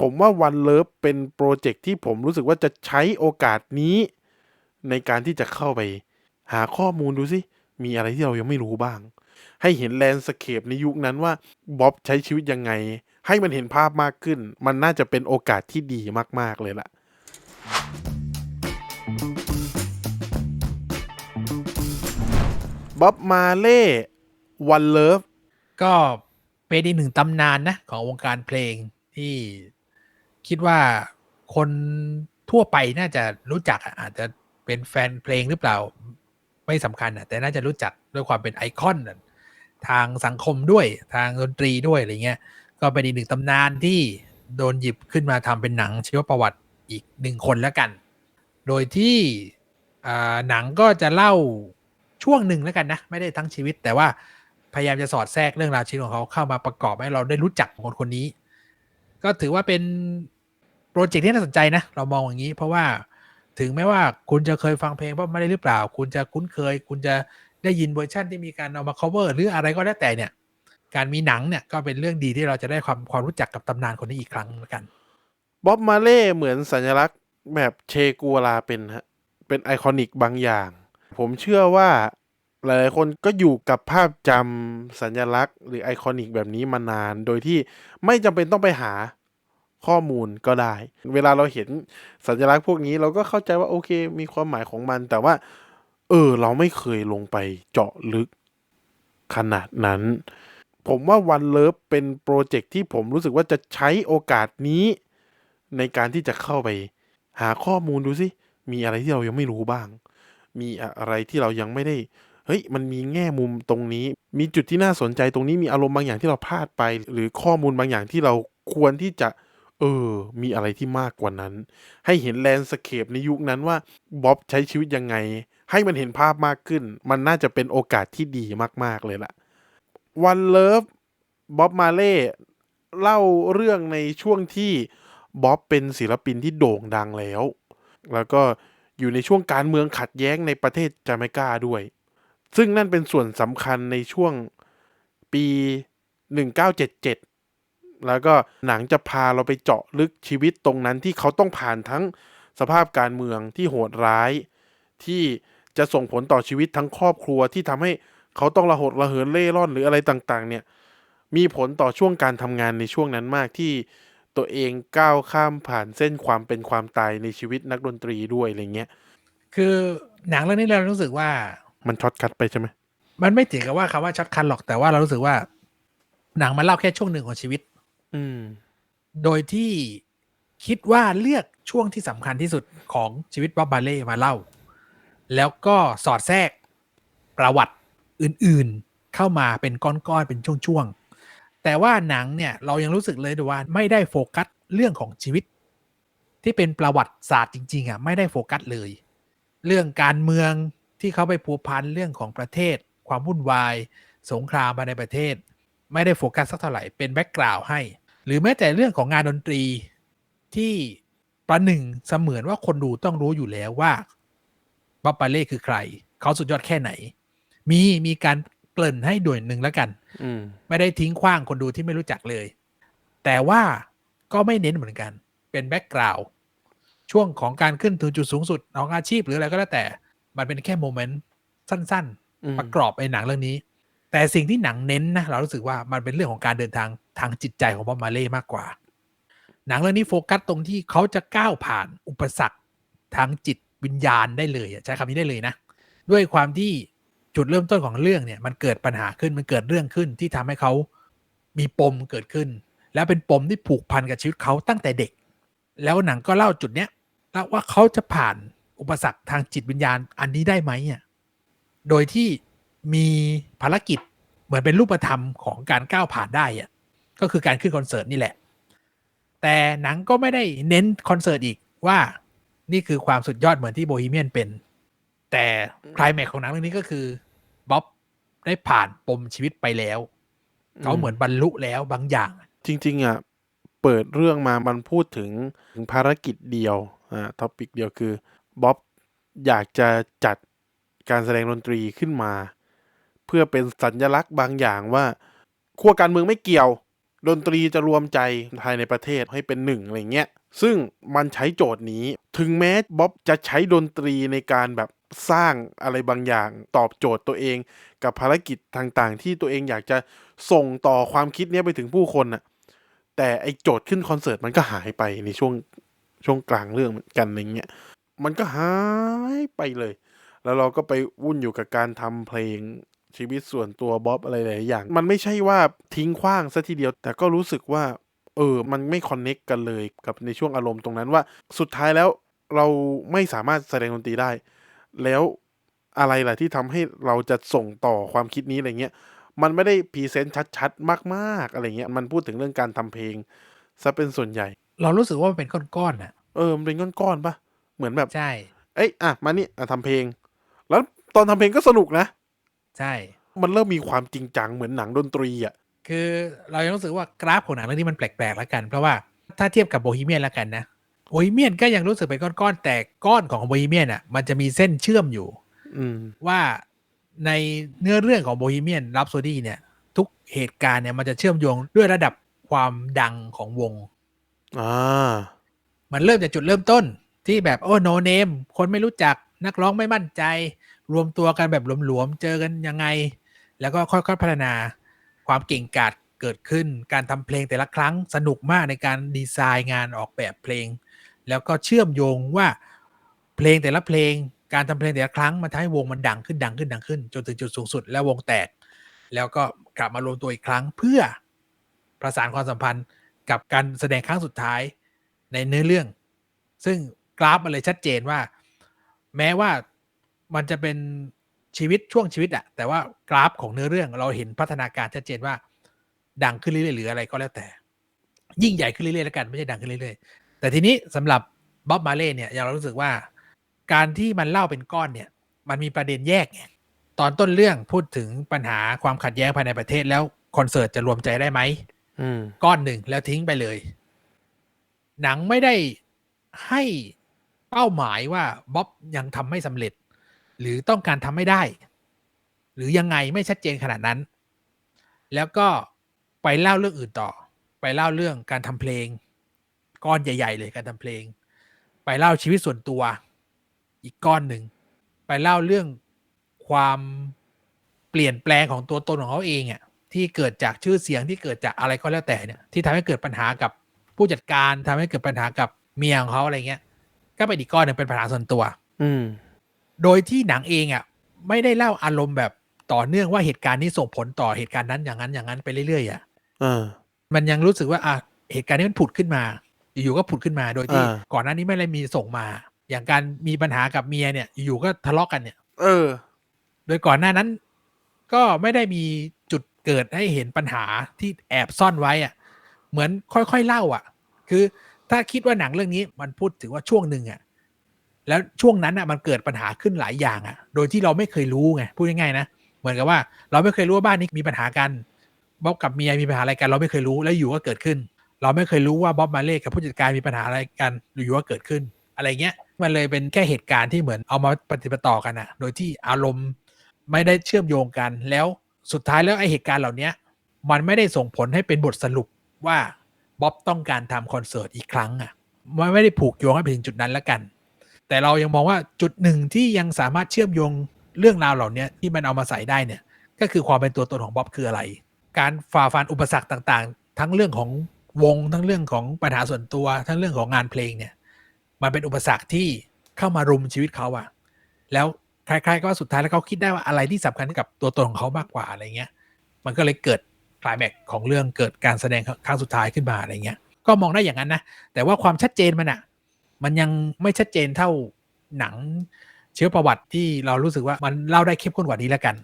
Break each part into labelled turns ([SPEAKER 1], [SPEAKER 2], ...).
[SPEAKER 1] ผมว่าวันเลิฟเป็นโปรเจกต์ที่ผมรู้สึกว่าจะใช้โอกาสนี้ ในการที่จะเข้าไป หาข้อมูลดูสิ มีอะไรที่เรายังไม่รู้บ้าง ให้เห็นแลนด์สเคปในยุคนั้นว่าบ๊อบใช้ชีวิตยังไง ให้มันเห็นภาพมากขึ้น มันน่าจะเป็นโอกาสที่ดีมาก ๆ เลยล่ะบ๊อบมาเล่วันเลิฟ
[SPEAKER 2] ก็เป็นอีกหนึ่งตำนานนะ ของวงการเพลงที่ คิดว่าคนทั่วไปน่าจะรู้จักอาจจะเป็นแฟนเพลงหรือเปล่าไม่สำคัญอะแต่น่าจะรู้จักด้วยความเป็นไอคอนทางสังคมด้วยทางดนตรีด้วยอะไรเงี้ย ก็เป็นอีกหนึ่งตำนานที่โดนหยิบขึ้นมาทำเป็นหนังชีวประวัติอีกหนึ่งคนแล้วกัน โดยที่หนังก็จะเล่าช่วงหนึ่งแล้วกันนะ ไม่ได้ทั้งชีวิต แต่ว่าพยายามจะสอดแทรกเรื่องราวชีวิตของเขาเข้ามาประกอบให้เราได้รู้จักคนคนนี้ ก็ถือว่าเป็น โปรเจกต์ที่น่าสนใจนะ เรามองอย่างนี้ เพราะว่าถึงแม้ว่าคุณจะเคยฟังเพลงว่าไม่ได้หรือเปล่า คุณจะคุ้นเคย คุณจะได้ยินเวอร์ชันที่มีการเอามา cover หรืออะไรก็แล้วแต่เนี่ย การมีหนังเนี่ยก็เป็นเรื่องดีที่เราจะได้ความความรู้จักกับตำนานคนนี้อีกครั้งแล้วกัน
[SPEAKER 1] บ๊อบมาเล่เหมือนสัญลักษณ์แบบเชกัวลาเป็นฮะเป็นไอคอนิกบางอย่าง ผมเชื่อว่าหลายๆคนก็อยู่กับภาพจำสัญลักษณ์ หรือไอคอนิกแบบนี้มานาน โดยที่ไม่จำเป็นต้องไปหา ข้อมูลก็ได้ เวลาเราเห็นสัญลักษณ์พวกนี้เราก็เข้าใจว่าโอเค มีความหมายของมัน แต่ว่า เออ เราไม่เคยลงไปเจาะลึก ขนาดนั้น ผมว่าวันเลิฟเป็นโปรเจกต์ที่ผมรู้สึกว่าจะใช้โอกาสนี้ ในการที่จะเข้าไป หาข้อมูลดูสิมีอะไรที่เรายังไม่รู้บ้าง มีอะไรที่เรายังไม่ได้ เฮ้ย มันมีแง่มุมตรงนี้ มีจุดที่น่าสนใจตรงนี้ มีอารมณ์บางอย่างที่เราพลาดไป หรือข้อมูลบางอย่างที่เราควรที่จะ เออ มีอะไรที่มากกว่านั้น ให้เห็นแลนด์สเคปในยุคนั้นว่าบ๊อบใช้ชีวิตยังไง ให้มันเห็นภาพมากขึ้น มันน่าจะเป็นโอกาสที่ดีมาก ๆ เลยล่ะ วันเลิฟบ๊อบมาเล่เล่าเรื่องในช่วงที่บ๊อบเป็นศิลปินที่โด่งดังแล้ว แล้วก็อยู่ในช่วงการเมืองขัดแย้งในประเทศจาเมกาด้วย ซึ่งนั่นเป็นส่วนสำคัญในช่วงปี 1977 แล้วก็หนังจะพาเราไปเจาะลึกชีวิตตรงนั้นที่เขาต้องผ่านทั้งสภาพการเมืองที่โหดร้าย ที่จะส่งผลต่อชีวิตทั้งครอบครัวที่ทำให้เขาต้องระหดระเหินเล่ร่อนหรืออะไรต่างๆ เนี่ยมีผลต่อช่วงการทำงานในช่วงนั้นมากที่ตัวเองก้าวข้ามผ่านเส้นความเป็นความตายในชีวิตนักดนตรีด้วยอะไรเงี้ย
[SPEAKER 2] คือหนังเรื่องนี้เรารู้สึกว่า
[SPEAKER 1] มันช็อตคัดไปใช่ไหม
[SPEAKER 2] มันไม่ถึงกับว่าคำว่าช็อตคันหรอกแต่ว่าเรารู้สึกว่า หนังมันเล่าแค่ช่วงหนึ่งของชีวิต
[SPEAKER 1] อืม
[SPEAKER 2] โดยที่คิดว่าเลือกช่วงที่สำคัญที่สุดของชีวิตบ๊อบบาเล่มาเล่า แล้วก็สอดแทรกประวัติอื่นๆเข้ามาเป็นก้อน ๆ เป็นช่วง ๆ แต่ว่าหนังเนี่ยเรายังรู้สึกเลยว่าไม่ได้โฟกัสเรื่องของชีวิต ที่เป็นประวัติศาสตร์จริง ๆอะไม่ได้โฟกัสเลย เรื่องการเมืองที่เขาไปผูกพันเรื่องของประเทศ ความวุ่นวาย สงครามภายในประเทศ ไม่ได้โฟกัสสักเท่าไหร่เป็นแบ็กกราวด์ให้ หรือแม้แต่เรื่องของงานดนตรีที่ประหนึ่งเสมือนว่าคนดูต้องรู้อยู่แล้วว่าบ๊อบปาเล่คือใคร เขาสุดยอดแค่ไหน มีมีการเกริ่นให้ด่วนหนึ่งแล้วกัน
[SPEAKER 1] อืม
[SPEAKER 2] ไม่ได้ทิ้งขว้างคนดูที่ไม่รู้จักเลย แต่ว่าก็ไม่เน้นเหมือนกัน เป็นแบ็กกราวด์ช่วงของการขึ้นถึงจุดสูงสุดของอาชีพหรืออะไรก็แล้วแต่ มันเป็นแค่โมเมนต์สั้น
[SPEAKER 1] อืม
[SPEAKER 2] ๆประกอบในหนังเรื่องนี้ แต่สิ่งที่หนังเน้นนะเรารู้สึกว่ามันเป็นเรื่องของการเดินทางทางจิตใจของบอมมาเล่มากกว่า หนังเรื่องนี้โฟกัสตรงที่เขาจะก้าวผ่านอุปสรรคทางจิตวิญญาณได้เลยใช้คำนี้ได้เลยนะ ด้วยความที่จุดเริ่มต้นของเรื่องเนี่ยมันเกิดปัญหาขึ้นมันเกิดเรื่องขึ้นที่ทำให้เขามีปมเกิดขึ้น แล้วเป็นปมที่ผูกพันกับชีวิตเขาตั้งแต่เด็ก แล้วหนังก็เล่าจุดเนี้ยแล้วว่าเขาจะผ่านอุปสรรคทางจิตวิญญาณอันนี้ได้ไหมอะโดยที่ มีภารกิจเหมือนเป็นรูปธรรมของการก้าวผ่านได้อะก็คือการขึ้นคอนเสิร์ตนี่แหละ แต่หนังก็ไม่ได้เน้นคอนเสิร์ตอีกว่านี่คือความสุดยอดเหมือนที่โบฮีเมียนเป็น แต่คลายแม็กของหนังเรื่องนี้ก็คือบ๊อบได้ผ่านปมชีวิตไปแล้ว เขาเหมือนบรรลุแล้วบางอย่าง
[SPEAKER 1] จริง ๆ อะ เปิดเรื่องมามันพูดถึงถึงภารกิจเดียวอ่าท็อปิกเดียวคือบ๊อบอยากจะจัดการแสดงดนตรีขึ้นมา พื่อเป็นสัญลักษณ์บางอย่างว่าขั้วการเมืองไม่เกี่ยว ดนตรีจะรวมใจภายในประเทศให้เป็นหนึ่งอะไรเงี้ยซึ่งมันใช้โจทย์นี้ถึงแม้บ๊อบจะใช้ดนตรีในการแบบสร้างอะไรบางอย่างตอบโจทย์ตัวเอง กับภารกิจต่างๆ ที่ตัวเองอยากจะส่งต่อความคิดเนี้ยไปถึงผู้คนน่ะแต่ไอโจทย์ขึ้นคอนเสิร์ตมันก็หายไปในช่วงช่วงกลางเรื่องเหมือนกันอะไรเงี้ยมันก็หายไปเลย แล้วเราก็ไปวุ่นอยู่กับการทำเพลง ชีวิตส่วนตัวบ๊อบอะไรหลายอย่าง มันไม่ใช่ว่าทิ้งขว้างซะทีเดียว แต่ก็รู้สึกว่า เออ มันไม่คอนเน็กกันเลยกับในช่วงอารมณ์ตรงนั้นว่า สุดท้ายแล้วเราไม่สามารถแสดงดนตรีได้ แล้วอะไรล่ะที่ทำให้เราจะส่งต่อความคิดนี้อะไรเงี้ย มันไม่ได้พรีเซนต์ชัดๆ มากๆอะไรเงี้ย มันพูดถึงเรื่องการทำเพลงซะเป็นส่วนใหญ่
[SPEAKER 2] เรารู้สึกว่ามันเป็นก้อนๆน่ะ
[SPEAKER 1] เออ มันเป็นก้อนๆปะเหมือนแบบ
[SPEAKER 2] ใช่
[SPEAKER 1] เอ้ย อะ มานี่อะทำเพลง แล้วตอนทำเพลงก็สนุกนะ
[SPEAKER 2] ใช่
[SPEAKER 1] มันเริ่มมีความจริงจังเหมือนหนังดนตรีอะ
[SPEAKER 2] คือเรายังรู้สึกว่ากราฟของหนังเรื่องนี้มันแปลกๆแล้วกัน เพราะว่าถ้าเทียบกับโบฮีเมียนแล้วกันนะโบฮีเมียนก็ยังรู้สึกเป็นก้อนๆแต่ก้อนของโบฮีเมียนอะมันจะมีเส้นเชื่อมอยู่
[SPEAKER 1] อืม
[SPEAKER 2] ว่าในเนื้อเรื่องของโบฮีเมียนรับโซดี้เนี่ย ทุกเหตุการณ์เนี่ยมันจะเชื่อมโยงด้วยระดับความดังของวง
[SPEAKER 1] อ่า
[SPEAKER 2] มันเริ่มจากจุดเริ่มต้นที่แบบโอ้โนเนมคนไม่รู้จักนักร้องไม่มั่นใจ รวมตัวกันแบบหลวมๆ เจอกันยังไง แล้วก็ค่อยๆพัฒนาความเก่งกาจเกิดขึ้น การทำเพลงแต่ละครั้งสนุกมากในการดีไซน์งานออกแบบเพลง แล้วก็เชื่อมโยงว่าเพลงแต่ละเพลง การทำเพลงแต่ละครั้งมันทำให้วงมันดังขึ้นดังขึ้นดังขึ้น จนถึงจุดสูงสุดแล้ววงแตก แล้วก็กลับมารวมตัวอีกครั้งเพื่อประสานความสัมพันธ์กับการแสดงครั้งสุดท้ายในเนื้อเรื่อง ซึ่งกราฟมันเลยชัดเจนว่า แม้ว่า มันจะเป็นชีวิตช่วงชีวิตอะแต่ว่ากราฟของเนื้อเรื่องเราเห็นพัฒนาการชัดเจนว่า ดังขึ้นเรื่อยๆหรืออะไรก็แล้วแต่ ยิ่งใหญ่ขึ้นเรื่อยๆแล้วกันไม่ใช่ดังขึ้นเรื่อยๆ แต่ทีนี้สำหรับบ๊อบมาเล่เนี่ยเรารู้สึกว่า การที่มันเล่าเป็นก้อนเนี่ย มันมีประเด็นแยกไงตอนต้นเรื่องพูดถึงปัญหาความขัดแย้งภายในประเทศแล้วคอนเสิร์ตจะรวมใจได้ไหม
[SPEAKER 1] อืม
[SPEAKER 2] ก้อนหนึ่งแล้วทิ้งไปเลย หนังไม่ได้ให้เป้าหมายว่าบ๊อบยังทำไม่สำเร็จ หรือต้องการทำไม่ได้ หรือยังไงไม่ชัดเจนขนาดนั้น แล้วก็ไปเล่าเรื่องอื่นต่อ ไปเล่าเรื่องการทำเพลง ก้อนใหญ่ ๆ เลยการทำเพลง ไปเล่าชีวิตส่วนตัว อีกก้อนหนึ่งไปเล่าเรื่องความเปลี่ยนแปลงของตัวตนของเขาเองอะที่เกิดจากชื่อเสียงที่เกิดจากอะไรก็แล้วแต่เนี่ยที่ทำให้เกิดปัญหากับผู้จัดการทำให้เกิดปัญหากับเมียของเขาอะไรเงี้ย ก็เป็นอีกก้อนหนึ่งเป็นปัญหาส่วนตัว
[SPEAKER 1] อืม
[SPEAKER 2] โดยที่หนังเองอะไม่ได้เล่าอารมณ์แบบต่อเนื่องว่าเหตุการณ์นี้ส่งผลต่อเหตุการณ์นั้นอย่างนั้นอย่างนั้นไปเรื่อยๆอะ
[SPEAKER 1] อ่า
[SPEAKER 2] มันยังรู้สึกว่าอะเหตุการณ์นี้มันผุดขึ้นมา อยู่ๆก็ผุดขึ้นมาโดยที่
[SPEAKER 1] อ่า
[SPEAKER 2] ก่อนหน้านี้ไม่ได้มีส่งมา อย่างการมีปัญหากับเมียเนี่ย อยู่ๆก็ทะเลาะกันเนี่ย
[SPEAKER 1] เออ
[SPEAKER 2] โดยก่อนหน้านั้น ก็ไม่ได้มีจุดเกิดให้เห็นปัญหาที่แอบซ่อนไว้อะ เหมือนค่อยๆเล่า อะ คือถ้าคิดว่าหนังเรื่องนี้มันพูดถึงว่าช่วงหนึ่งอะ แล้วช่วงนั้นอะมันเกิดปัญหาขึ้นหลายอย่างอะ โดยที่เราไม่เคยรู้ไงพูดง่ายๆนะเหมือนกับว่า เราไม่เคยรู้ว่าบ้านนี้มีปัญหากันบ๊อบกับเมียมีปัญหาอะไรกัน เราไม่เคยรู้แล้วอยู่ก็เกิดขึ้น เราไม่เคยรู้ว่าบ๊อบมาเล่กับผู้จัดการมีปัญหาอะไรกันอยู่ก็เกิดขึ้น อะไรเงี้ยมันเลยเป็นแค่เหตุการณ์ที่เหมือนเอามาปฏิบัติต่อกันอะ โดยที่อารมณ์ไม่ได้เชื่อมโยงกัน แล้วสุดท้ายแล้วไอเหตุการณ์เหล่านี้มันไม่ได้ส่งผลให้เป็นบทสรุปว่าบ๊อบต้องการทำคอนเสิร์ตอีกครั้งอะมันไม่ได้ผูกโยงให้ไปถึงจุดนั้นแล้วกัน แต่เรายังมองว่าจุดหนึ่งที่ยังสามารถเชื่อมโยงเรื่องราวเหล่านี้ที่มันเอามาใส่ได้เนี่ย ก็คือความเป็นตัวตนของบ๊อบคืออะไร การฝ่าฟันอุปสรรคต่างๆ ทั้งเรื่องของวงทั้งเรื่องของปัญหาส่วนตัว ทั้งเรื่องของงานเพลงเนี่ย มันเป็นอุปสรรคที่เข้ามารุมชีวิตเขาอะแล้วใครๆก็สุดท้ายแล้วเขาคิดได้ว่าอะไรที่สำคัญกับตัวตนของเขามากกว่าอะไรเงี้ย มันก็เลยเกิดคลายแม็กของเรื่องเกิดการแสดงครั้งสุดท้ายขึ้นมาอะไรเงี้ย ก็มองได้อย่างนั้นนะ แต่ว่าความชัดเจนมันอะ มันยังไม่ชัดเจนเท่าหนังเชื้อประวัติที่เรารู้สึกว่ามันเล่าได้เข้มข้นกว่านี้แล้วกัน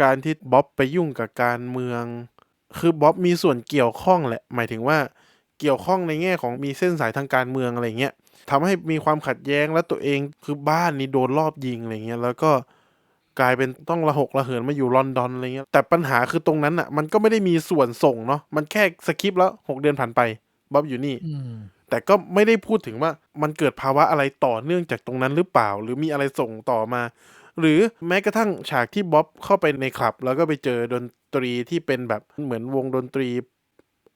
[SPEAKER 1] การที่บ๊อบไปยุ่งกับการเมือง คือบ๊อบมีส่วนเกี่ยวข้องแหละ หมายถึงว่าเกี่ยวข้องในแง่ของมีเส้นสายทางการเมืองอะไรเงี้ยทำให้มีความขัดแย้งแล้วตัวเองคือบ้านนี่โดนรอบยิงอะไรเงี้ยแล้วก็กลายเป็นต้องระหกระเหินมาอยู่ลอนดอนอะไรเงี้ยแต่ปัญหาคือตรงนั้นอะ มันก็ไม่ได้มีส่วนส่งเนาะมันแค่สคริปต์แล้วหกเดือนผ่านไปบ๊อบอยู่นี่
[SPEAKER 2] อืม
[SPEAKER 1] แต่ก็ไม่ได้พูดถึงว่ามันเกิดภาวะอะไรต่อเนื่องจากตรงนั้นหรือเปล่า หรือมีอะไรส่งต่อมา หรือแม้กระทั่งฉากที่บ๊อบเข้าไปในคลับ แล้วก็ไปเจอดนตรีที่เป็นแบบเหมือนวงดนตรี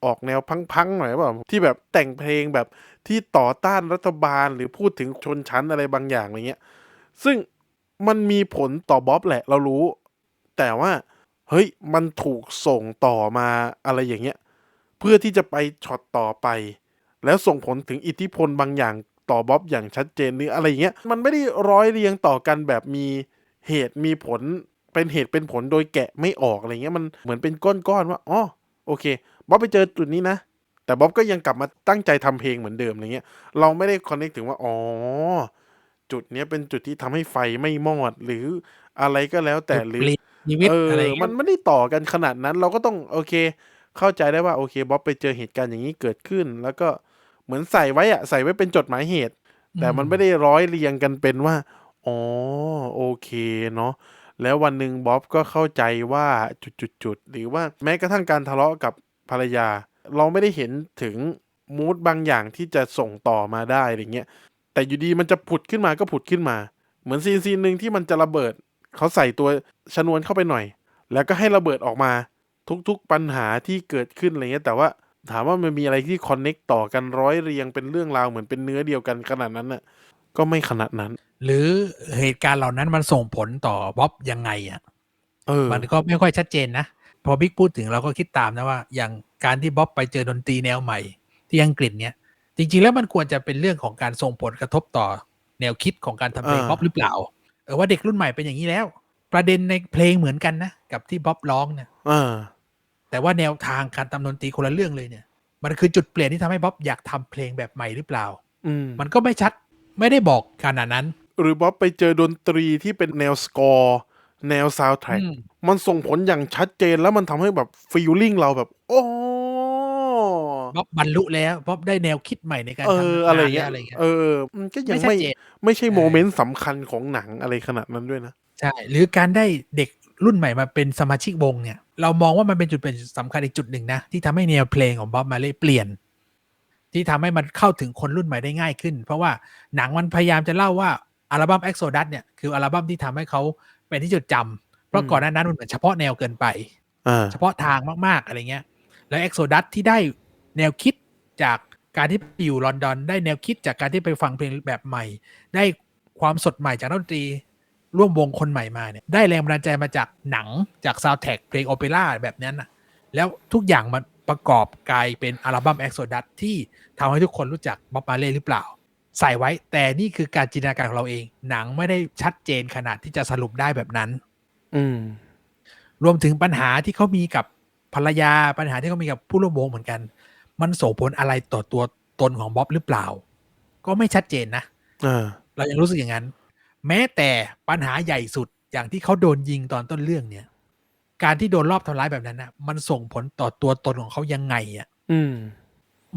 [SPEAKER 1] ออกแนวพังๆหน่อยเปล่าที่แบบแต่งเพลงแบบที่ต่อต้านรัฐบาลหรือพูดถึงชนชั้นอะไรบางอย่างอะไรเงี้ย ซึ่งมันมีผลต่อบ๊อบแหละเรารู้ แต่ว่าเฮ้ยมันถูกส่งต่อมาอะไรอย่างเงี้ย เพื่อที่จะไปช็อตต่อไป แล้วส่งผลถึงอิทธิพลบางอย่างต่อบ๊อบอย่างชัดเจนหรืออะไรอย่างเงี้ยมันไม่ได้ร้อยเรียงต่อกันแบบมีเหตุมีผลเป็นเหตุเป็นผลโดยแกะไม่ออกอะไรเงี้ยมันเหมือนเป็นก้อนๆว่าอ๋อโอเคบ๊อบไปเจอจุดนี้นะ แต่บ๊อบก็ยังกลับมาตั้งใจทำเพลงเหมือนเดิมอะไรเงี้ยเราไม่ได้คอนเนคถึงว่าอ๋อจุดเนี้ยเป็นจุดที่ทำให้ไฟไม่มอดหรืออะไรก็แล้วแต่หรือ
[SPEAKER 2] เปลี่ยนชีวิต
[SPEAKER 1] เออ
[SPEAKER 2] อะไรอย่างเงี้
[SPEAKER 1] มั
[SPEAKER 2] ย
[SPEAKER 1] นไม่ได้ต่อกันขนาดนั้น เราก็ต้องโอเค เข้าใจได้ว่าโอเคบ๊อบไปเจอเหตุการณ์อย่างนี้เกิดขึ้น แล้วก็ เหมือนใส่ไว้อะใส่ไว้เป็นจดหมายเหตุ แต่มันไม่ได้ร้อยเรียงกันเป็นว่า อ๋อ โอเคเนาะแล้ววันหนึ่งบ๊อบก็เข้าใจว่าจุดๆๆหรือว่าแม้กระทั่งการทะเลาะกับภรรยา เราไม่ได้เห็นถึงมูดบางอย่างที่จะส่งต่อมาได้อะไรเงี้ยแต่อยู่ดีมันจะผุดขึ้นมาก็ผุดขึ้นมา เหมือนซีนซีนหนึ่งที่มันจะระเบิด เขาใส่ตัวชนวนเข้าไปหน่อย แล้วก็ให้ระเบิดออกมาทุกๆปัญหาที่เกิดขึ้นอะไรเงี้ยแต่ว่า ถามว่ามันมีอะไรที่คอนเน็กต่อกันร้อยเรียงเป็นเรื่องราวเหมือนเป็นเนื้อเดียวกันขนาดนั้นน่ะ ก็ไม่ขนาดนั้น
[SPEAKER 2] หรือเหตุการณ์เหล่านั้นมันส่งผลต่อบ๊อบยังไงอะ
[SPEAKER 1] เออ
[SPEAKER 2] มันก็ไม่ค่อยชัดเจนนะ พอบิ๊กพูดถึงเราก็คิดตามนะว่า อย่างการที่บ๊อบไปเจอดนตรีแนวใหม่ ที่อังกฤษเนี่ย จริง ๆ แล้วมันควรจะเป็นเรื่องของการส่งผลกระทบต่อแนวคิดของการทำเพลง
[SPEAKER 1] อ่า
[SPEAKER 2] บ๊อบหรือเปล่าเออว่าเด็กรุ่นใหม่เป็นอย่างนี้แล้ว ประเด็นในเพลงเหมือนกันนะกับที่บ๊อบร้องเนี่ย
[SPEAKER 1] อ่า
[SPEAKER 2] แต่ว่าแนวทางการทำดนตรีคนละเรื่องเลยเนี่ย มันคือจุดเปลี่ยนที่ทำให้บ๊อบอยากทำเพลงแบบใหม่หรือเปล่า
[SPEAKER 1] อืม
[SPEAKER 2] มันก็ไม่ชัดไม่ได้บอกขนาดนั้น
[SPEAKER 1] หรือบ๊อบไปเจอดนตรีที่เป็นแนวสกอร์แนวซาวด์แทร็ก
[SPEAKER 2] อืม
[SPEAKER 1] มันส่งผลอย่างชัดเจนแล้วมันทำให้แบบฟีลลิ่งเราแบบ โอ้
[SPEAKER 2] บ๊อบบรรลุแล้วบ๊อบได้แนวคิดใหม่ในการ
[SPEAKER 1] เอ
[SPEAKER 2] ทำ
[SPEAKER 1] อ
[SPEAKER 2] งาน
[SPEAKER 1] อะไรเงี้ย
[SPEAKER 2] อะไรเงี้ย
[SPEAKER 1] เออมันก็ยัง
[SPEAKER 2] ไม่ชัด
[SPEAKER 1] ไม่
[SPEAKER 2] เจน
[SPEAKER 1] ไม่ใช่
[SPEAKER 2] เออ
[SPEAKER 1] โมเมนต์สำคัญของหนังอะไรขนาดนั้นด้วยนะ
[SPEAKER 2] ใช่ หรือการได้เด็กรุ่นใหม่มาเป็นสมาชิกวงเนี่ย เรามองว่ามันเป็นจุดเป็นสำคัญอีกจุดหนึ่งนะ ที่ทำให้แนวเพลงของบ๊อบมาเล่เปลี่ยน ที่ทำให้มันเข้าถึงคนรุ่นใหม่ได้ง่ายขึ้น เพราะว่าหนังมันพยายามจะเล่าว่าอัลบั้ม Exodus เนี่ยคืออัลบั้มที่ทำให้เขาเป็นที่จดจำเพราะ
[SPEAKER 1] อืม
[SPEAKER 2] ก่อนหน้านั้นมันเหมือนเฉพาะแนวเกินไป
[SPEAKER 1] อ่า
[SPEAKER 2] เฉพาะทางมากๆอะไรเงี้ย แล้ว Exodus ที่ได้แนวคิดจากการที่ไปอยู่ลอนดอน ได้แนวคิดจากการที่ไปฟังเพลงแบบใหม่ ได้ความสดใหม่จากนักดนตรี ร่วมวงคนใหม่มาเนี่ยได้แรงบันดาลใจมาจากหนังจากซาว d t ท a c เพลงโอเปร่าแบบนั้นนะแล้วทุกอย่างมันประกอบกลายเป็นอัลบั้ม Exodus ที่ทำให้ทุกคนรู้จักบ๊อบมาเล่หรือเปล่า ใส่ไว้แต่นี่คือการจินตนาการของเราเอง หนังไม่ได้ชัดเจนขนาดที่จะสรุปได้แบบนั้น
[SPEAKER 1] อืม
[SPEAKER 2] รวมถึงปัญหาที่เขามีกับภรรยาปัญหาที่เขามีกับผู้ร่วมวงเหมือนกัน มันส่งผลอะไรต่อตัวตนของบ๊อบหรือเปล่า ก็ไม่ชัดเจนนะ
[SPEAKER 1] อ่า
[SPEAKER 2] เรายังรู้สึกอย่างนั้น แม้แต่ปัญหาใหญ่สุดอย่างที่เขาโดนยิงตอนต้นเรื่องเนี่ย การที่โดนรอบทำร้ายแบบนั้นนะมันส่งผลต่อตัวตนของเขายังไงอะ
[SPEAKER 1] อืม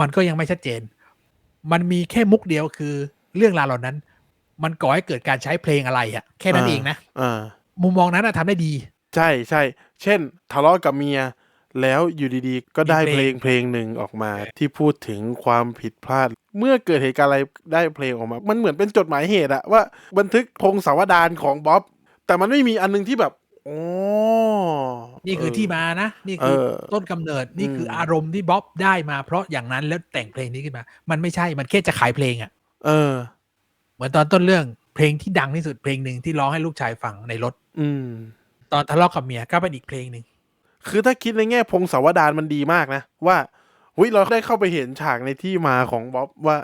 [SPEAKER 2] มันก็ยังไม่ชัดเจน มันมีแค่มุกเดียวคือ เรื่องราวเหล่านั้น มันก่อให้เกิดการใช้เพลงอะไรอะ แค่นั้น
[SPEAKER 1] อ่า
[SPEAKER 2] เองนะ
[SPEAKER 1] อ่า
[SPEAKER 2] มุมมองนั้นนะทำได้ดี
[SPEAKER 1] ใช่ใช่เช่น ทะเลาะกับเมียแล้วอยู่ดีๆ ก็ได้
[SPEAKER 2] มี
[SPEAKER 1] เพ
[SPEAKER 2] เพ
[SPEAKER 1] ล
[SPEAKER 2] ล
[SPEAKER 1] ง
[SPEAKER 2] ง
[SPEAKER 1] เพลงหนึ่งออกมา ที่พูดถึงความผิดพลาด เมื่อเกิดเหตุการณ์อะไรได้เพลงออกมา มันเหมือนเป็นจดหมายเหตุอะว่าบันทึกพงศาวดารของบ๊อบ แต่มันไม่มีอันนึงที่แบบอ๋อ
[SPEAKER 2] นี่คือ
[SPEAKER 1] เที่
[SPEAKER 2] มานะ นี่คือ
[SPEAKER 1] เออ
[SPEAKER 2] ต้นกำเนิดนี่คืออ
[SPEAKER 1] ม
[SPEAKER 2] อารมณ์ที่บ๊อบได้มาเพราะอย่างนั้นแล้วแต่งเพลงนี้ขึ้นมา มันไม่ใช่มันแค่จะขายเพลงอะ่ะ
[SPEAKER 1] เออ
[SPEAKER 2] เหมือนตอนต้นเรื่องเพลงที่ดังที่สุดเพลงหนึ่งที่ร้องให้ลูกชายฟังในรถ
[SPEAKER 1] อืม
[SPEAKER 2] ตอนทะเลาะกับเมียก็เป็นอีกเพลงหนึ่ง
[SPEAKER 1] คือถ้าคิดในแง่พงศาวดารมันดีมากนะว่า หุยเราได้เข้าไปเห็นฉากในที่มาของบ๊อบว่า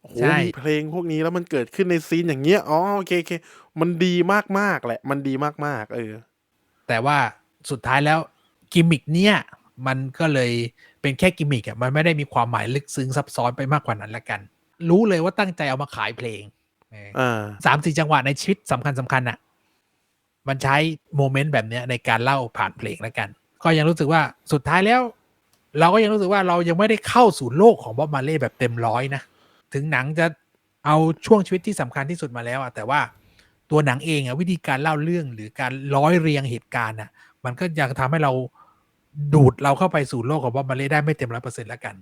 [SPEAKER 1] โอ้โหมีเพลงพวกนี้แล้วมันเกิดขึ้นในซีนอย่างเงี้ยอ๋อโอเคโอเคมันดีมากๆแหละ มันดีมากๆ เออ
[SPEAKER 2] แต่ว่าสุดท้ายแล้วกิมมิกเนี่ย มันก็เลยเป็นแค่กิมมิกอะมันไม่ได้มีความหมายลึกซึ้งซับซ้อนไปมากกว่านั้นละกัน รู้เลยว่าตั้งใจเอามาขายเพลงเออ
[SPEAKER 1] อ่า
[SPEAKER 2] สามสี่จังหวะในชีวิตสำคัญสำคัญอะมันใช้โมเมนต์แบบเนี้ยในการเล่าผ่านเพลงแล้วกัน ก็ยังรู้สึกว่าสุดท้ายแล้ว เราก็ยังรู้สึกว่าเรายังไม่ได้เข้าสู่โลกของบ๊อบมาเล่แบบเต็มร้อยนะ ถึงหนังจะเอาช่วงชีวิตที่สำคัญที่สุดมาแล้วอะแต่ว่าตัวหนังเองอะวิธีการเล่าเรื่องหรือการร้อยเรียงเหตุการณ์อะมันก็ยังทำให้เราดูดเราเข้าไปสู่โลกของบ๊อบมาเล่ได้ไม่เต็มร้อยเปอร์เซ็นต์แล้วกัน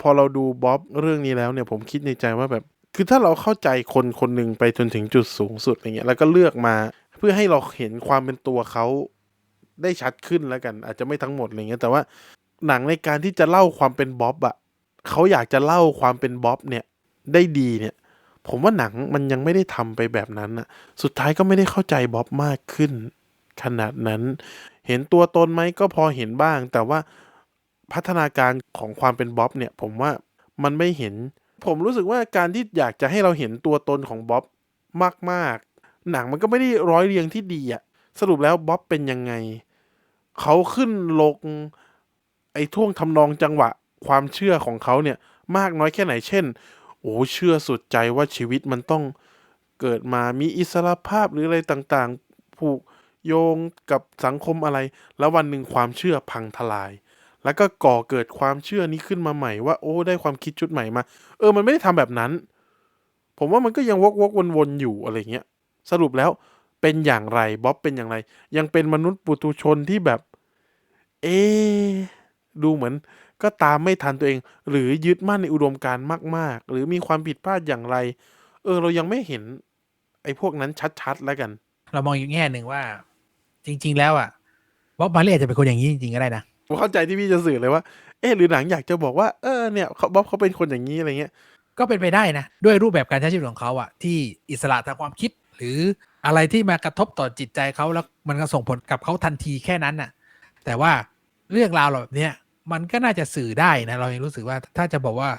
[SPEAKER 1] พอเราดูบ๊อบเรื่องนี้แล้วเนี่ยผมคิดในใจว่าแบบคือถ้าเราเข้าใจคนคนหนึ่งไปจนถึงจุดสูงสุดอย่างเงี้ยแล้วก็เลือกมาเพื่อให้เราเห็นความเป็นตัวเขาได้ชัดขึ้นแล้วกัน อาจจะไม่ทั้งหมดอะไรเงี้ยแต่ว่า หนังในการที่จะเล่าความเป็นบ๊อบอะเขาอยากจะเล่าความเป็นบ๊อบเนี่ยได้ดีเนี่ย ผมว่าหนังมันยังไม่ได้ทำไปแบบนั้นอะสุดท้ายก็ไม่ได้เข้าใจบ๊อบมากขึ้น ขนาดนั้น เห็นตัวตนไหมก็พอเห็นบ้าง แต่ว่าพัฒนาการของความเป็นบ๊อบเนี่ย ผมว่ามันไม่เห็น ผมรู้สึกว่าการที่อยากจะให้เราเห็นตัวตนของบ๊อบมากๆ หนังมันก็ไม่ได้ร้อยเรียงที่ดีอะสรุปแล้วบ๊อบเป็นยังไง เขาขึ้นลง อ้ท่วงทำนองจังหวะความเชื่อของเขาเนี่ยมากน้อยแค่ไหนเช่น โอ้เชื่อสุดใจว่าชีวิตมันต้องเกิดมามีอิสระภาพหรืออะไรต่างๆ ผูกโยงกับสังคมอะไร แล้ววันหนึ่งความเชื่อพังทลาย แล้วก็ก่อเกิดความเชื่อนี้ขึ้นมาใหม่ว่าโอ้ได้ความคิดชุดใหม่มา เออมันไม่ได้ทำแบบนั้น ผมว่ามันก็ยังวกวกวนๆอยู่อะไรเงี้ยสรุปแล้วเป็นอย่างไรบ๊อบเป็นอย่างไร ยังเป็นมนุษย์ปุถุชนที่แบบ เอ ดูเหมือน ก็ตามไม่ทันตัวเอง หรือยึดมั่นในอุดมการณ์มาก ๆ หรือมีความผิดพลาดอย่างไร เออ เรายังไม่เห็น ไอ้พวกนั้นชัดๆแล้วกัน
[SPEAKER 2] เรามองอีกแง่หนึ่งว่า จริง ๆ แล้วอะบ๊อบมาเล่อาจจะเป็นคนอย่างนี้จริงๆก็ได้นะ
[SPEAKER 1] ผมเข้าใจที่พี่จะสื่อเลยว่า เออหรือหนังอยากจะบอกว่าเออเนี่ยเขาบ๊อบเขาเป็นคนอย่างนี้อะไรเงี้ย
[SPEAKER 2] ก็เป็นไปได้นะ ด้วยรูปแบบการใช้ชีวิตของเขาอะที่อิสระทางความคิด หรืออะไรที่มากระทบต่อจิตใจเขาแล้วมันก็ส่งผลกับเขาทันทีแค่นั้นน่ะ แต่ว่าเรื่องราวแบบเนี้ย มันก็น่าจะสื่อได้นะ เรายังรู้สึกว่าถ้าจะบอกว่า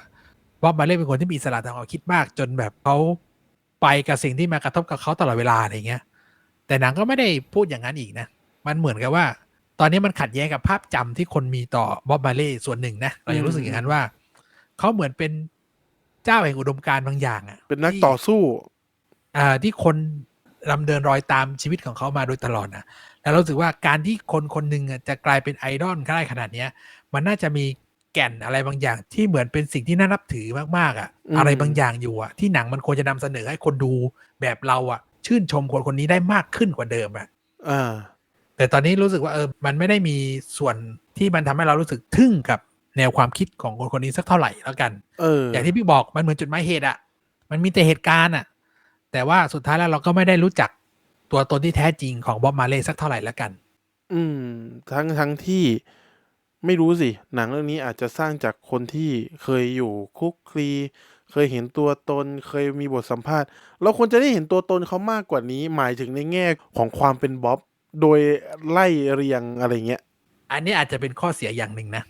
[SPEAKER 2] บ๊อบมาเล่เป็นคนที่มีอิสระทางความคิดมาก จนแบบเขาไปกับสิ่งที่มากระทบกับเขาตลอดเวลาอะไรเงี้ย แต่หนังก็ไม่ได้พูดอย่างนั้นอีกนะ มันเหมือนกับว่า ตอนนี้มันขัดแย้งกับภาพจำที่คนมีต่อบ๊อบมาเล่ส่วนหนึ่งนะ เรายังรู้สึกอย่างนั้นว่าเขาเหมือนเป็นเจ้าแห่งอุดมการณ์บางอย่างอะ
[SPEAKER 1] เป็นนัก
[SPEAKER 2] ที่
[SPEAKER 1] ต่อสู้
[SPEAKER 2] อ่าที่คนดำเดินรอยตามชีวิตของเขามาโดยตลอดนะแล้วเรารู้สึกว่าการที่คนคนหนึ่งอะจะกลายเป็นไอดอลได้ขนาดเนี้ย มันน่าจะมีแก่นอะไรบางอย่างที่เหมือนเป็นสิ่งที่น่านับถือมากๆอะ
[SPEAKER 1] อืม
[SPEAKER 2] อะไรบางอย่างอยู่อะ ที่หนังมันควรจะนำเสนอให้คนดูแบบเราอะ ชื่นชมคนคนนี้ได้มากขึ้นกว่าเดิมอะ
[SPEAKER 1] อ่า
[SPEAKER 2] แต่ตอนนี้รู้สึกว่าเออมันไม่ได้มีส่วนที่มันทำให้เรารู้สึกทึ่งกับแนวความคิดของคนคนนี้สักเท่าไหร่แล้วกัน
[SPEAKER 1] เออ
[SPEAKER 2] อย่างที่พี่บอกมันเหมือนจุดหมายเหตุอะมันมีแต่เหตุการณ์อะแต่ว่าสุดท้ายแล้วเราก็ไม่ได้รู้จักตัวตนที่แท้จริงของบ๊อบมาเล่สักเท่าไหร่แล้วกัน
[SPEAKER 1] อืม ทั้งทั้งที่ ไม่รู้สิ หนังเรื่องนี้อาจจะสร้างจากคนที่เคยอยู่คุกคลี เคยเห็นตัวตน เคยมีบทสัมภาษณ์ เราควรจะได้เห็นตัวตนเขามากกว่านี้ หมายถึงในแง่ของความเป็นบ๊อบ โดยไล่เรียงอะไรเงี้ย
[SPEAKER 2] อันนี้อาจจะเป็นข้อเสียอย่างหนึ่งนะ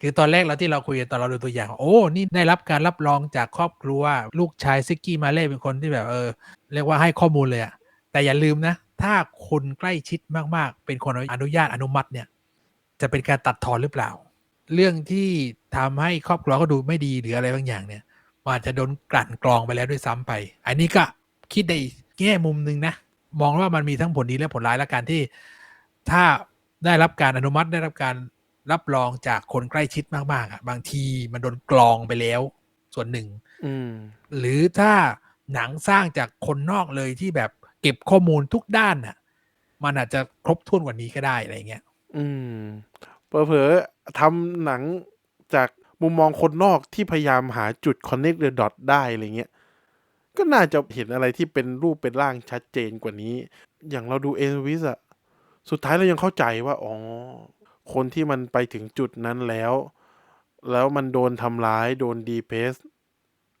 [SPEAKER 2] คือตอนแรกเราที่เราคุยตอนเราดูตัวอย่าง โอ้ นี่ได้รับการรับรองจากครอบครัว ลูกชายซิกกี้มาเล่เป็นคนที่แบบเออ เรียกว่าให้ข้อมูลเลยอะแต่อย่าลืมนะ ถ้าคนใกล้ชิดมากๆ เป็นคนอนุญาตอนุมัติเนี่ย จะเป็นการตัดทอนหรือเปล่า เรื่องที่ทำให้ครอบครัวก็ดูไม่ดีหรืออะไรบางอย่างเนี่ยมันอาจจะโดนกลั่นกรองไปแล้วด้วยซ้ำไป อันนี้ก็คิดในแง่มุมหนึ่งนะ มองว่ามันมีทั้งผลดีและผลร้ายและการที่ ถ้าได้รับการอนุมัติได้รับการรับรองจากคนใกล้ชิดมากๆอะบางทีมันโดนกรองไปแล้ว ส่วนหนึ่ง
[SPEAKER 1] อืม
[SPEAKER 2] หรือถ้าหนังสร้างจากคนนอกเลยที่แบบเก็บข้อมูลทุกด้านน่ะ มันอาจจะครบถ้วนกว่านี้ก็ได้อะไรเงี้ย
[SPEAKER 1] อืม เผลอๆทำหนังจากมุมมองคนนอกที่พยายามหาจุด connect the dot ได้อะไรเงี้ย ก็น่าจะเห็นอะไรที่เป็นรูปเป็นร่างชัดเจนกว่านี้ อย่างเราดูเอลวิสอะสุดท้ายเรายังเข้าใจว่า อ๋อ คนที่มันไปถึงจุดนั้นแล้ว แล้วมันโดนทำร้าย โดนดีเพส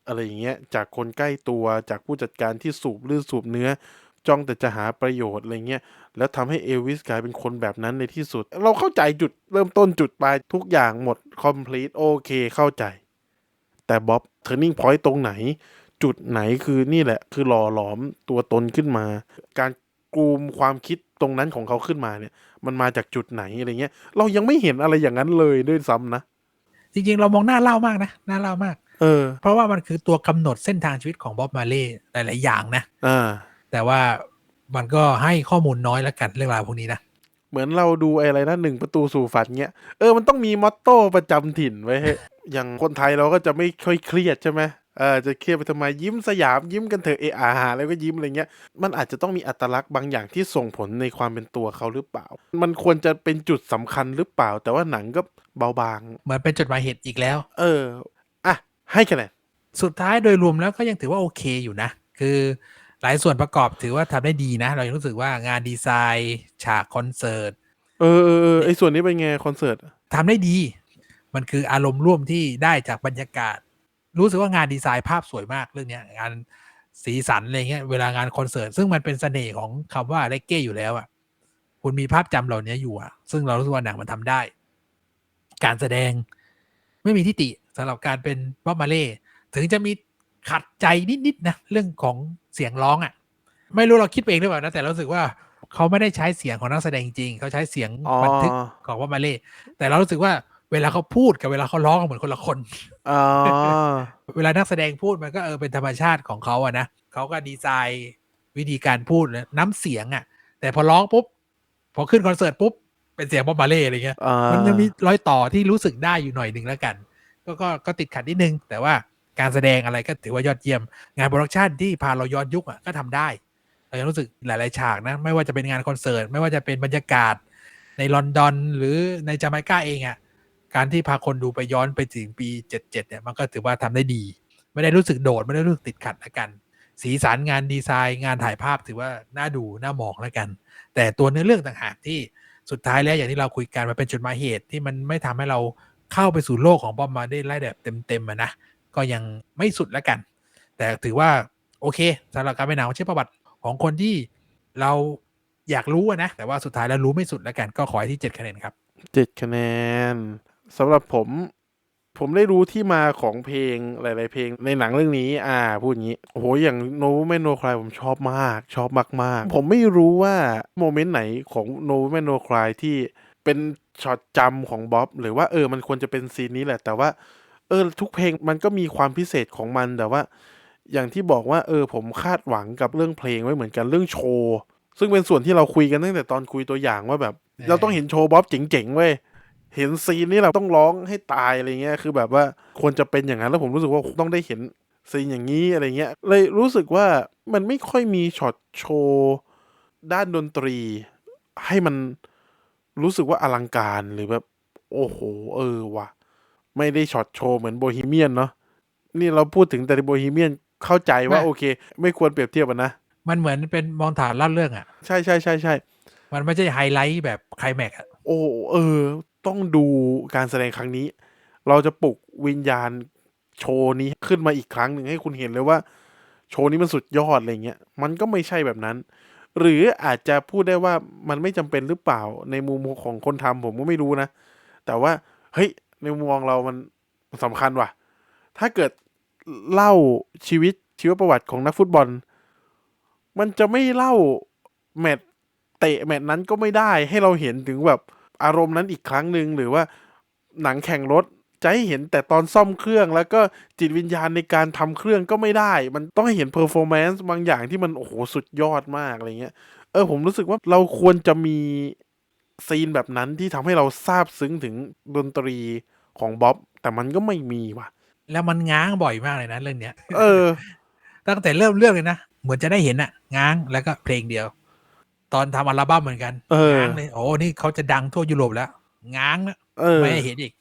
[SPEAKER 1] อะไรอย่างเงี้ย จากคนใกล้ตัวจากผู้จัดการที่สูบลือสูบเนื้อ จ้องแต่จะหาประโยชน์อะไรเงี้ยแล้วทำให้เอลวิสกลายเป็นคนแบบนั้นในที่สุด เราเข้าใจจุดเริ่มต้นจุดปลายทุกอย่างหมด complete โอเคเข้าใจ แต่บ๊อบ turning point ตรงไหน จุดไหนคือนี่แหละ คือหล่อหลอมตัวตนขึ้นมา การกลูมความคิดตรงนั้นของเขาขึ้นมาเนี่ย มันมาจากจุดไหนอะไรเงี้ย เรายังไม่เห็นอะไรอย่างนั้นเลยด้วยซ้ำนะ
[SPEAKER 2] จริงๆ เรามองหน้าเล่ามากนะหน้าเล่ามาก
[SPEAKER 1] เออ
[SPEAKER 2] เพราะว่ามันคือตัวกำหนดเส้นทางชีวิตของบ๊อบมาเล่หลายๆอย่างนะ
[SPEAKER 1] อ่า
[SPEAKER 2] แต่ว่ามันก็ให้ข้อมูลน้อยแล้วกันเรื่องราวพวกนี้นะ
[SPEAKER 1] เหมือนเราดูไอ้อะไรนะหนึ่งประตูสู่ฝันเงี้ยเออมันต้องมีมอตโต้ประจำถิ่นไว้ให้อย่างคนไทยเราก็จะไม่ค่อยเครียดใช่ไหมเออจะเครียดไปทำไมยิ้มสยามยิ้มกันเถอะเออาหาแล้วก็ยิ้มอะไรเงี้ยมันอาจจะต้องมีอัตลักษณ์บางอย่างที่ส่งผลในความเป็นตัวเขาหรือเปล่า มันควรจะเป็นจุดสำคัญหรือเปล่า แต่ว่าหนังก็เบาบาง
[SPEAKER 2] เหมือนเป็นจดหมายเหตุอีกแล้ว
[SPEAKER 1] เอออะให้คะแนน
[SPEAKER 2] สุดท้ายโดยรวมแล้วก็ยังถือว่าโอเคอยู่นะ คือ หลายส่วนประกอบถือว่าทำได้ดีนะ เรายังรู้สึกว่างานดีไซน์ฉากคอนเสิร์ต
[SPEAKER 1] เออเออเออไอส่วนนี้เป็นไงคอนเสิร์ต
[SPEAKER 2] ทำได้ดี มันคืออารมณ์ร่วมที่ได้จากบรรยากาศ รู้สึกว่างานดีไซน์ภาพสวยมากเรื่องเนี้ยงานสีสันอะไรเงี้ยเวลางานคอนเสิร์ตซึ่งมันเป็นเสน่ห์ของคำว่าเรเก้อยู่แล้วอะคุณมีภาพจำเหล่านี้อยู่อะ ซึ่งเรารู้สึกว่าหนังมันทำได้ การแสดงไม่มีทิฏฐิสำหรับการเป็นบ๊อบมาเล่ถึงจะมี ขัดใจนิดๆนะเรื่องของเสียงร้องอะ ไม่รู้เราคิดไปเองหรือเปล่านะแต่เรารู้สึกว่าเขาไม่ได้ใช้เสียงของนักแสดงจริงเขาใช้เสียง
[SPEAKER 1] อ๋อ
[SPEAKER 2] บันทึกของบ๊อบมาเล่แต่เรารู้สึกว่าเวลาเขาพูดกับเวลาเขาร้องเหมือนคนละคน
[SPEAKER 1] อ๋อ
[SPEAKER 2] เวลานักแสดงพูดมันก็เออเป็นธรรมชาติของเขาอะนะเขาก็ดีไซน์วิธีการพูดและน้ำเสียงอะแต่พอร้องปุ๊บพอขึ้นคอนเสิร์ตปุ๊บเป็นเสียงบ๊อบมาเล่อะไรเงี้ย
[SPEAKER 1] อ่า
[SPEAKER 2] มันยังมีรอยต่อที่รู้สึกได้อยู่หน่อยหนึ่งแล้วกัน ก็ก็ก็ติดขัดนิดนึง แต่ว่า การแสดงอะไรก็ถือว่ายอดเยี่ยม งานโปรดักชันที่พาเราย้อนยุคอะก็ทำได้เรายังรู้สึกหลาย ๆ ฉากนะ ไม่ว่าจะเป็นงานคอนเสิร์ต ไม่ว่าจะเป็นบรรยากาศในลอนดอน หรือในจาไมกาเองอะการที่พาคนดูไปย้อนไปถึงปี 77 เนี่ยมันก็ถือว่าทำได้ดี ไม่ได้รู้สึกโดด ไม่ได้รู้สึกติดขัดละกัน สีสันงานดีไซน์งานถ่ายภาพถือว่าน่าดูน่ามองละกัน แต่ตัวเนื้อเรื่องต่างหากที่สุดท้ายแล้วอย่างที่เราคุยกันมันเป็นจุดหมายเหตุที่มันไม่ทำให้เราเข้าไปสู่โลกของบอมมาได้ไล่แบบเต็มๆนะ ก็ยังไม่สุดและกัน แต่ถือว่าโอเคสำหรับการเป็นหนังเชื่อประวัติของคนที่เราอยากรู้นะ แต่ว่าสุดท้ายแล้วรู้ไม่สุดและกัน ก็ขอให้ที่เจ็ดคะแนนครับ
[SPEAKER 1] เจ็ดคะแนนสำหรับผมผมได้รู้ที่มาของเพลงหลาย ๆ เพลงในหนังเรื่องนี้ อ่า พูดอย่างนี้ โอ้โห อย่าง No Man No Cry ผมชอบมาก ชอบมาก ๆ ผมไม่รู้ว่าโมเมนต์ไหนของ No Man No Cry ที่เป็นช็อตจำของบ๊อบ หรือว่าเออ มันควรจะเป็นซีนนี้แหละ แต่ว่า เออทุกเพลงมันก็มีความพิเศษของมันแต่ว่า อย่างที่บอกว่าเออผมคาดหวังกับเรื่องเพลงไว้เหมือนกันเรื่องโชว์ ซึ่งเป็นส่วนที่เราคุยกันตั้งแต่ตอนคุยตัวอย่างว่าแบบ
[SPEAKER 2] เออ
[SPEAKER 1] เราต้องเห็นโชว์บ๊อบเจ๋งๆเว้ยเห็นซีนนี้เราต้องร้องให้ตายอะไรเงี้ยคือแบบว่าควรจะเป็นอย่างนั้นแล้วผมรู้สึกว่าต้องได้เห็นซีนอย่างนี้อะไรเงี้ยเลยรู้สึกว่ามันไม่ค่อยมีช็อตโชว์ด้านดนตรี ให้มันรู้สึกว่าอลังการหรือแบบ โอ้โห เออว่ะ ไม่ได้ช็อตโชว์เหมือนโบฮีเมียนเนาะนี่เราพูดถึงแต่โบฮีเมียนเข้าใจว่า
[SPEAKER 2] ไม่
[SPEAKER 1] โอเค ไม่ควรเปรียบเทียบกันนะ
[SPEAKER 2] มันเหมือนเป็นมองฐานเล่าเรื่องอะ
[SPEAKER 1] ใช่ใช่ใช่ใช่
[SPEAKER 2] มันไม่ใช่ไฮไลท์แบบไคลแม็กซ์อะ
[SPEAKER 1] โอ้เออ ต้องดูการแสดงครั้งนี้ เราจะปลุกวิญญาณโชว์นี้ขึ้นมาอีกครั้งหนึ่งให้คุณเห็นเลยว่า โชว์นี้มันสุดยอดอะไรเงี้ยมันก็ไม่ใช่แบบนั้น หรืออาจจะพูดได้ว่ามันไม่จำเป็นหรือเปล่าในมุมของคนทำผมก็ไม่รู้นะ แต่ว่าเฮ้ย ในมุมมองเรามันสำคัญว่ะ ถ้าเกิดเล่าชีวิตชีวประวัติของนักฟุตบอล มันจะไม่เล่าแมตช์เตะแมตช์นั้นก็ไม่ได้ให้เราเห็นถึงแบบอารมณ์นั้นอีกครั้งหนึ่งหรือว่าหนังแข่งรถจะให้เห็นแต่ตอนซ่อมเครื่องแล้วก็จิตวิญญาณในการทำเครื่องก็ไม่ได้ มันต้องให้เห็นเพอร์ฟอร์แมนซ์บางอย่างที่มันโอ้โหสุดยอดมากอะไรเงี้ย เออผมรู้สึกว่าเราควรจะมี ซีนแบบนั้นที่ทำให้เราซาบซึ้งถึงดนตรีของบ๊อบ แต่มันก็ไม่มีว่ะ
[SPEAKER 2] แล้วมันง้างบ่อยมากเลยนะเรื่องเนี้ย
[SPEAKER 1] เออ
[SPEAKER 2] ตั้งแต่เริ่มเรื่องเลยนะ เหมือนจะได้เห็นอะง้างแล้วก็เพลงเดียว ตอนทำอัลบั้มเหมือนกัน
[SPEAKER 1] เออ
[SPEAKER 2] ง้างเลยโอ้นี่เขาจะดังทั่วยุโรปแล้ว ง้างนะ
[SPEAKER 1] เออ
[SPEAKER 2] ไม่ให้เห็นอีก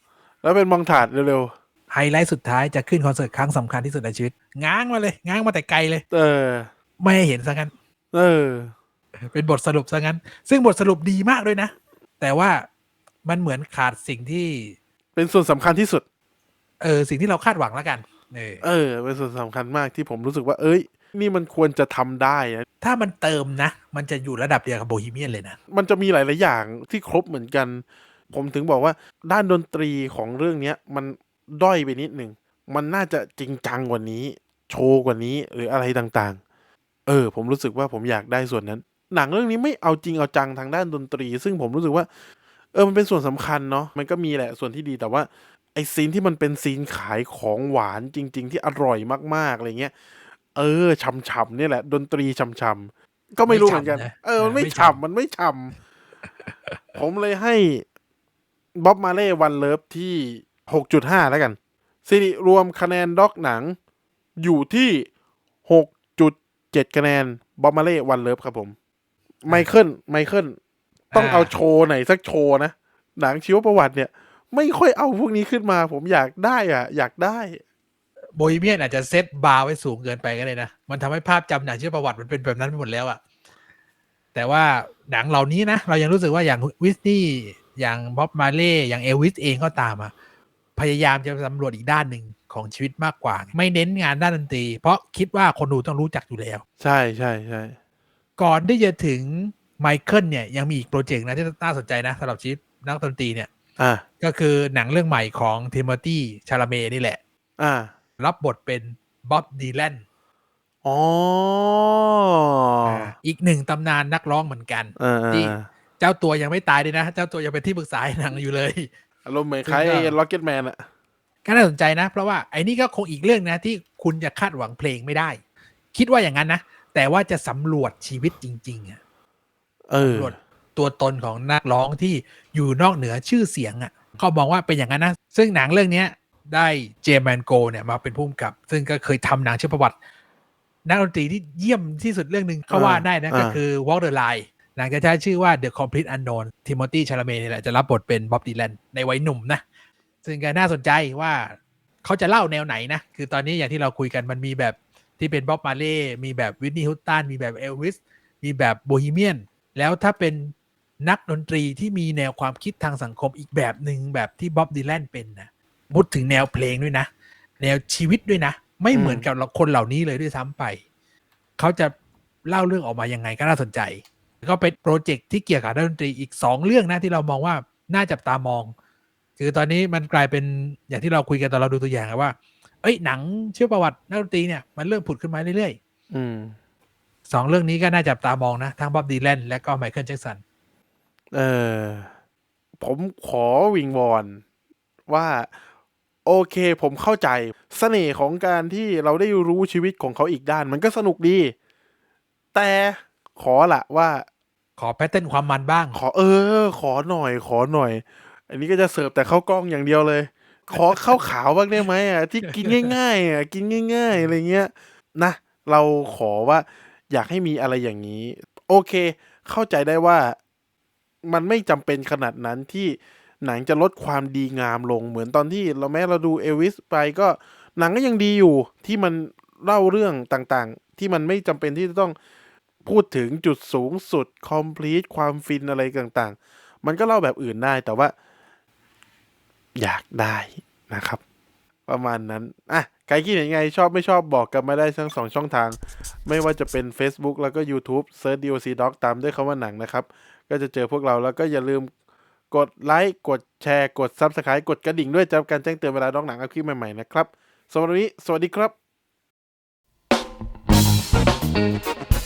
[SPEAKER 1] แล้วเป็นมองถาดเร็ว
[SPEAKER 2] ไฮไลท์สุดท้ายจะขึ้นคอนเสิร์ตครั้งสำคัญที่สุดในชีวิต ง้างมาเลย ง้างมาแต่ไกลเลย
[SPEAKER 1] ๆเออ
[SPEAKER 2] ไม่ให้เห็นซะงั้น
[SPEAKER 1] เออ
[SPEAKER 2] เป็นบทสรุปซะงั้น ซึ่งบทสรุปดีมากด้วยนะ แต่ว่ามันเหมือนขาดสิ่งที่
[SPEAKER 1] เป็นส่วนสำคัญที่สุด
[SPEAKER 2] เออ สิ่งที่เราคาดหวังแล้วกัน เออ
[SPEAKER 1] เออ เป็นส่วนสำคัญมากที่ผมรู้สึกว่า เอ้ย นี่มันควรจะทำได้นะ
[SPEAKER 2] ถ้ามันเติมนะ มันจะอยู่ระดับเดียวกับโบฮีเมียนเลยนะ
[SPEAKER 1] มันจะมีหลาย ๆ อย่างที่ครบเหมือนกัน ผมถึงบอกว่าด้านดนตรีของเรื่องเนี้ย มันด้อยไปนิดหนึ่ง มันน่าจะจริงจังกว่านี้ โชว์กว่านี้หรืออะไรต่าง ๆ เออ ผมรู้สึกว่าผมอยากได้ส่วนนั้น หนังเรื่องนี้ไม่เอาจริงเอาจังทางด้านดนตรี ซึ่งผมรู้สึกว่า เออมันเป็นส่วนสำคัญเนาะมันก็มีแหละส่วนที่ดีแต่ว่าไอซีนที่มันเป็นซีนขายของหวานจริง ๆ ที่อร่อยมากๆอะไรเงี้ยเออช่ำๆเนี่ยแหละ ดนตรีช่ำๆก็ไม่รู้เหมือนกัน
[SPEAKER 2] ไม่ฉ่ำนะ
[SPEAKER 1] เออมันไม่
[SPEAKER 2] ไม่ฉ่ำ
[SPEAKER 1] ฉ่ำมันไม่ฉ่ำผมเลยให้บ๊อบมาเล่วันเลิฟที่หกจุดห้าแล้วกันสิริรวมคะแนนด็อกหนัง อยู่ที่หกจุดเจ็ดคะแนนบ๊อบมาเล่วันเลิฟครับผม ไมเคิลไมเคิลต้องเอาโชว์ไหนสักโชว์นะ หนังชีวประวัติเนี่ย ไม่ค่อยเอาพวกนี้ขึ้นมา ผมอยากได้อะ อยากได้
[SPEAKER 2] โบฮีเมียนอาจจะเซตบาร์ไว้สูงเกินไปก็เลยนะ มันทำให้ภาพจำหนังชื่อประวัติมันเป็นแบบนั้นไปหมดแล้วอะแต่ว่าหนังเหล่านี้นะ เรายังรู้สึกว่าอย่างวิสนี่อย่างบ๊อบมาเล่อย่างเอลวิสเองก็ตามอะพยายามจะสำรวจอีกด้านหนึ่งของชีวิตมากกว่า ไม่เน้นงานด้านดนตรี เพราะคิดว่าคนดูต้องรู้จักอยู่แล้ว
[SPEAKER 1] ใช่ใช่ใช่
[SPEAKER 2] ก่อนที่จะถึงไมเคิลเนี่ยยังมีอีกโปรเจกต์นะที่น่าสนใจนะสำหรับชีวิตนักดนตรีเนี่ย
[SPEAKER 1] อ่า
[SPEAKER 2] ก็คือหนังเรื่องใหม่ของทิโมธีชาลาเมนี่แหละ
[SPEAKER 1] อ่า
[SPEAKER 2] รับบทเป็นบ๊อบดีแลน
[SPEAKER 1] อ๋อ
[SPEAKER 2] อีกหนึ่งตำนานนักร้องเหมือนกัน
[SPEAKER 1] อ่า
[SPEAKER 2] ที่เจ้าตัวยังไม่ตายด้วยนะ เจ้าตัวยังเป็นที่ปรึกษาให้หนังอยู่เลย
[SPEAKER 1] อารมณ์เหมือนคล้าย
[SPEAKER 2] ซึ่งก็
[SPEAKER 1] ล็อกเก็ตแมนอะ
[SPEAKER 2] ก็น่าสนใจนะ เพราะว่าไอ้นี่ก็คงอีกเรื่องนะที่คุณจะคาดหวังเพลงไม่ได้ คิดว่าอย่างนั้นนะ แต่ว่าจะสำรวจชีวิตจริง ๆอะ
[SPEAKER 1] เออ
[SPEAKER 2] สำรวจตัวตนของนักร้องที่อยู่นอกเหนือชื่อเสียงอะ่ะเขามองว่าเป็นอย่างนั้นนะ ซึ่งหนังเรื่องเนี้ยได้เจมแมนโกเนี่ยมาเป็นผู้กำกับ ซึ่งก็เคยทำหนังชื่อประวัติ นักดนตรีที่เยี่ยมที่สุดเรื่องหนึ่งเขาว่าได้นะ
[SPEAKER 1] อ่า
[SPEAKER 2] ก็คือ Walk the Line หนังจะใช้ชื่อว่า The Complete Unknown ทิโมธีชาลาเมนี่แหละจะรับบทเป็นบ๊อบดีแลนในวัยหนุ่มนะ ซึ่งก็น่าสนใจว่าเขาจะเล่าแนวไหนนะ คือตอนนี้อย่างที่เราคุยกันมันมีแบบ ที่เป็นบ๊อบมาเล่มีแบบวินนี่ฮุตตันมีแบบเอลวิสมีแบบโบฮีเมียน แล้วถ้าเป็นนักดนตรีที่มีแนวความคิดทางสังคมอีกแบบหนึ่งแบบที่บ๊อบดีแลนเป็นนะมุดถึงแนวเพลงด้วยนะ แนวชีวิตด้วยนะ ไม่เหมือนกับคนเหล่านี้เลยด้วยซ้ำไป เขาจะเล่าเรื่องออกมายังไงก็น่าสนใจ ก็เป็นโปรเจกต์ที่เกี่ยวกับดนตรีอีกสองเรื่องนะที่เรามองว่าน่าจับตามอง คือตอนนี้มันกลายเป็นอย่างที่เราคุยกันตอนเราดูตัวอย่างว่า อ้ยหนังเชื่อประวัตินักดนตรีเนี่ยมันเริ่มผุดขึ้นมาเรื่อยๆ
[SPEAKER 1] อืม
[SPEAKER 2] สองเรื่องนี้ก็น่าจับตามองนะ ทั้งบ๊อบดีแลนและก็ไมเคิลแจ็กสัน
[SPEAKER 1] เออ ผมขอวิงวอนว่า โอเคผมเข้าใจเสน่ห์ของการที่เราได้รู้ชีวิตของเขาอีกด้าน มันก็สนุกดี แต่ขอละว่า
[SPEAKER 2] ขอแพทเทิร์นความมันบ้าง
[SPEAKER 1] ขอเออ ขอหน่อย ขอหน่อย อันนี้ก็จะเสิร์ฟแต่ข้าวกล้องอย่างเดียวเลย ขอข้าวขาวบ้างได้ไหมอะที่กินง่ายๆอะกินง่าย ๆ อะไรเงี้ยนะเราขอว่าอยากให้มีอะไรอย่างนี้ โอเค เข้าใจได้ว่ามันไม่จำเป็นขนาดนั้นที่หนังจะลดความดีงามลงเหมือนตอนที่เราแม้เราดูเอวิสไปก็หนังก็ยังดีอยู่ที่มันเล่าเรื่องต่างๆ ที่มันไม่จำเป็นที่จะต้องพูดถึงจุดสูงสุด complete ความฟินอะไรต่างๆ มันก็เล่าแบบอื่นได้แต่ว่า อยากได้นะครับ ประมาณนั้นอะใครคิดเห็นไงชอบไม่ชอบบอกกันมาได้ทั้งสองช่องทาง ไม่ว่าจะเป็น Facebook แล้วก็ YouTube เซิร์ช DOC Doc ตามด้วยคำว่าหนังนะครับ ก็จะเจอพวกเราแล้วก็อย่าลืมกดไลค์กดแชร์กด Subscribe กดกระดิ่งด้วยจะการแจ้งเตือนเวลาน้องหนังเอาคลิปใหม่ๆนะครับสำหรับวันนี้ สวัสดีครับ